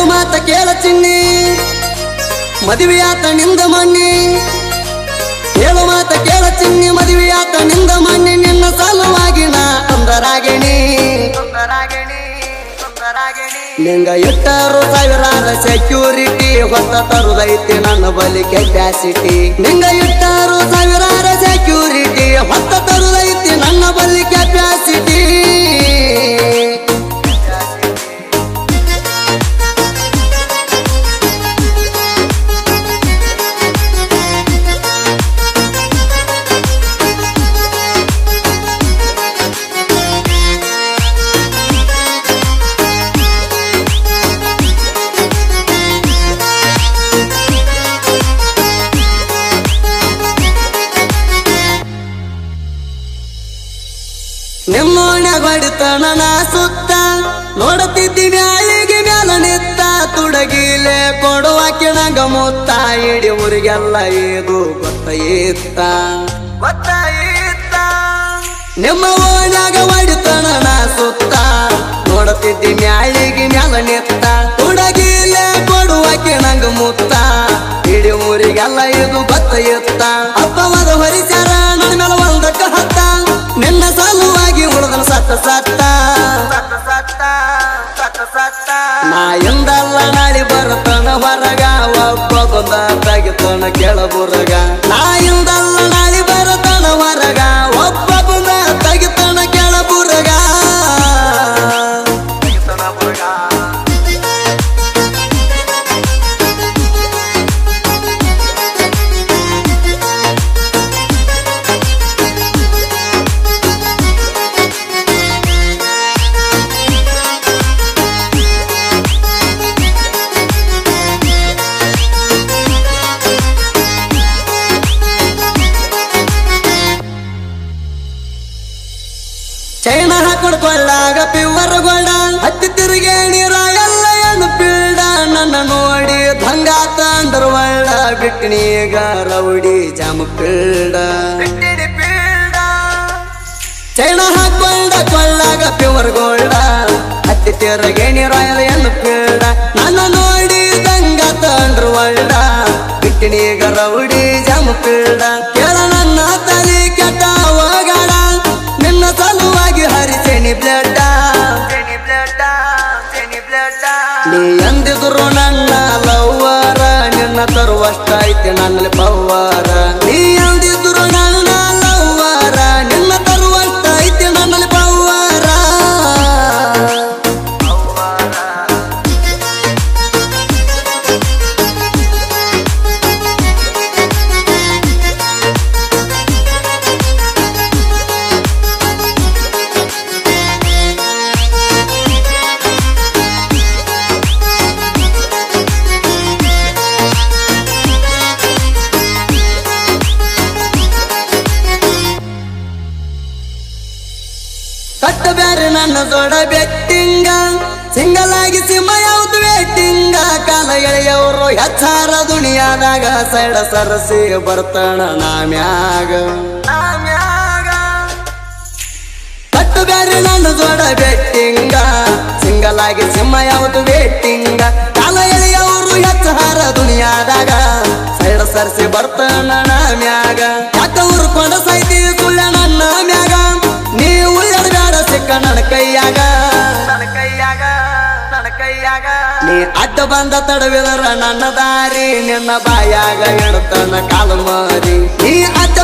ಒಂದು ಮಾತ ಕೇಳ ಚಿನ್ನಿ. ಮದುವೆಯಾತ ನಿಂದ ಮಣ್ಣಿ ಹೇಳು ಮಾತ ಕೇಳ ಚಿನ್ನಿ, ಮದುವೆಯಾತ ನಿಂದ ಮಣ್ಣಿ ನಿನ್ನ ಸಲುವಾಗಿ ನಾ ಅಂದರಾಗಿಣಿ ನಿಂಗ ಇಟ್ಟರು ಸಾವಿರಾರ ಸೆಕ್ಯೂರಿಟಿ ಹೊತ್ತ ತರುದೈತಿ ನನ್ನ ಬಲಿ ಕೆಪ್ಯಾಸಿಟಿ ನಿಂಗ ಇಟ್ಟರು ಸಾವಿರಾರ ಸೆಕ್ಯೂರಿಟಿ ಹೊತ್ತ ತರುದೈತಿ ನನ್ನ ಬಲಿ ಕೆಪ್ಯಾಸಿಟಿ ನಿಮ್ಮೋಣ್ಯಾಗ ಹೊಡಿತಣ ನಾ ಸುತ್ತ. ನೋಡುತ್ತಿದ್ದೀನಿ ಮ್ಯಾಳಿಗೆ ಮ್ಯಾಲ ನಿತ್ತ. ತುಡಗಿಲೆ ಕೊಡುವ ಕಿಣಗ ಮುತ್ತ. ಇಡಿ ಊರಿಗೆಲ್ಲ ಇದು ಗೊತ್ತ ಇತ್ತ. ನಿಮ್ಮ ಓಣಾಗ ಹೊಡಿತಣ ನಾ ಸುತ್ತ. ನೋಡುತ್ತಿದ್ದೀನಿ ಮ್ಯಾಳಿಗೆ ಮ್ಯಾಲ ನಿತ್ತ. ತುಡಗಿಲೆ ಕೊಡುವಾಕಿ ಕಿಣಗ ಮುತ್ತ. ಇಡಿ ಊರಿಗೆಲ್ಲ ಇದು ಗೊತ್ತ ಇತ್ತ. ಅಪ್ಪವಾದ ಹೊರಿಚಾರ ನಾ ಎಂದಲ್ಲ ನಾಳಿ ಬರತನ ಹೊರಗ ಒಬ್ಬಗೊಂದ ತೆಗಿತನ ಕೆಳಬುರಗ. ನಾ ಎಂದಲ್ಲ ಚೈನ ಹಾಕೊಂಡು ಕೊಳ್ಳಾಗ ಪಿವರ್ ಗೋಡ ಹತ್ತಿ ತಿರುಗಿ ನೀರ ಎಲ್ಲ ಏನು ಪೀಡ ನನ್ನ ನೋಡಿ ಭಂಗಾತ ಅಂದ್ರ ಒಳ್ಳ. ಬಿಟ್ಟಿನೀಗ ರೌಡಿ ಜಾಮ ಪೀಡ ಚೈನ ಹಾಕೊಂಡ ಕೊಳ್ಳಾಗ ಪಿವರ್ ಗೋಲ್ಡ. ಹತ್ತಿ ತಿರುಗಿ ನೀರ ಏನು ಪೀಡ ನನ್ನ ನೋಡಿ ಭಂಗಾತ ಅಂದ್ರ ಒಳ್ಳ. ಬಿಟ್ಟಿನೀಗ ರೌಡಿ ಜಾಮ ಪೀಡ ತರುವಷ್ಟೈತಿ ನನ್ನಲ್ಲಿ ಪವ್ವರ ದೊಡ ಬೆಟ್ಟಿಂಗ. ಸಿಂಗಲ್ ಆಗಿ ಸಿಂಹ ಯಾವ್ದು ಬೆಟ್ಟಿಂಗ? ಕಾಲ ಎಳೆಯವರು ಹೆಚ್ಚಾರ ದುನಿಯಾದಾಗ ಸೈಡ ಸರಸಿ ಬರ್ತಾಣ ನಾಮ್ಯಾಗ ಕಟ್ಟು ಬ್ಯಾರೆ ನನ್ನ ದೊಡ ಬೆಟ್ಟಿಂಗ. ಸಿಂಗಲಾಗಿ ಆಗಿ ಸಿಂಹ ಯಾವ್ದು ವೇಟಿಂಗ ಕಾಲ ಎಳೆಯವರು ಹೆಚ್ಚಾರ ದುನಿಯಾದಾಗ ಸೈಡ ಸರಸಿ ಬರ್ತಾಣ ನಾಮ್ಯಾಗ ಉಳ್ಳಾಡ ಕೈಯಾಗ. ನನ್ನ ಕೈಯಾಗ ನೀ ಅಡ್ಡ ಬಂದ ತಡವಿದರ ನನ್ನ ದಾರಿ ನಿನ್ನ ಬಾಯಾಗ ಇಡ್ತಾನ ಕಾಲು ಮಾರಿ. ನೀ ಅಡ್ಡ